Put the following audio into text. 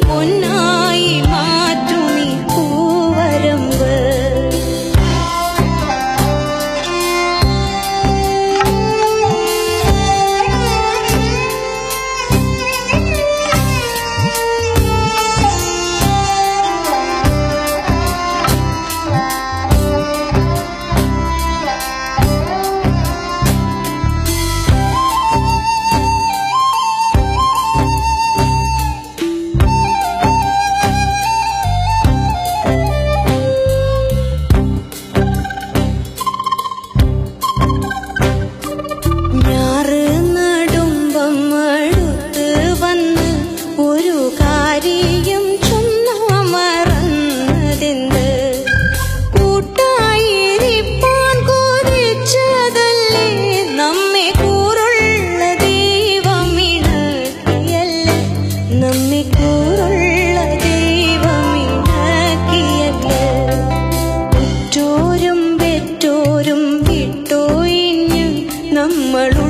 பொன்னாய் மாற்ற നമ്മളും